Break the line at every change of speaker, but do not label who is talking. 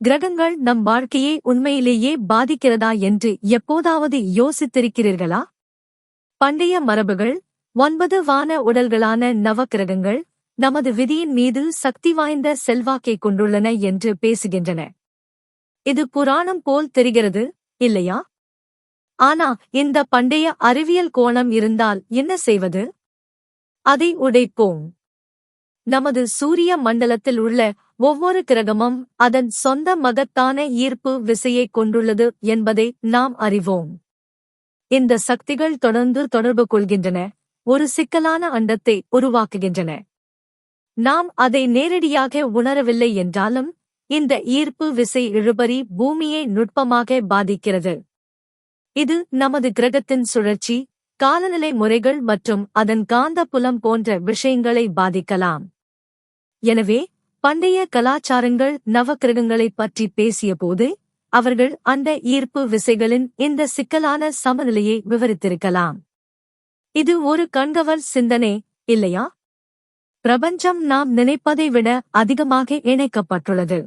கிரகங்கள் நம் வாழ்க்கையை உண்மையிலேயே பாதிக்கிறதா என்று எப்போதாவது யோசித்திருக்கிறீர்களா? பண்டைய மரபுகள் ஒன்பது வான உடல்களான நவக்கிரகங்கள் நமது விதியின் மீது சக்தி வாய்ந்த செல்வாக்கை கொண்டுள்ளன என்று பேசுகின்றன. இது புராணம் போல் தெரிகிறது இல்லையா? ஆனா இந்த பண்டைய அறிவியல் கோணம் இருந்தால் என்ன செய்வது? அதை உடைப்போம். நமது சூரிய மண்டலத்தில் உள்ள ஒவ்வொரு கிரகமும் அதன் சொந்த மகத்தான ஈர்ப்பு விசையைக் கொண்டுள்ளது என்பதை நாம் அறிவோம். இந்த சக்திகள் தொடர்ந்து தொடர்பு கொள்கின்றன ஒரு சிக்கலான அண்டத்தை உருவாக்குகின்றன. நாம் அதை நேரடியாக உணரவில்லை என்றாலும் இந்த ஈர்ப்பு விசை இழுபறி பூமியை நுட்பமாக பாதிக்கிறது. இது நமது கிரகத்தின் சுழற்சி காலநிலை முறைகள் மற்றும் அதன் காந்த புலம் போன்ற விஷயங்களை பாதிக்கலாம். எனவே பண்டைய கலாச்சாரங்கள் நவக்கிரகங்களைப் பற்றி பேசியபோது அவர்கள் அந்த ஈர்ப்பு விசைகளின் இந்த சிக்கலான சமநிலையை விவரித்திருக்கலாம். இது ஒரு கண்கவர் சிந்தனை இல்லையா? பிரபஞ்சம் நாம் நினைப்பதை விட அதிகமாக இணைக்கப்பட்டுள்ளது.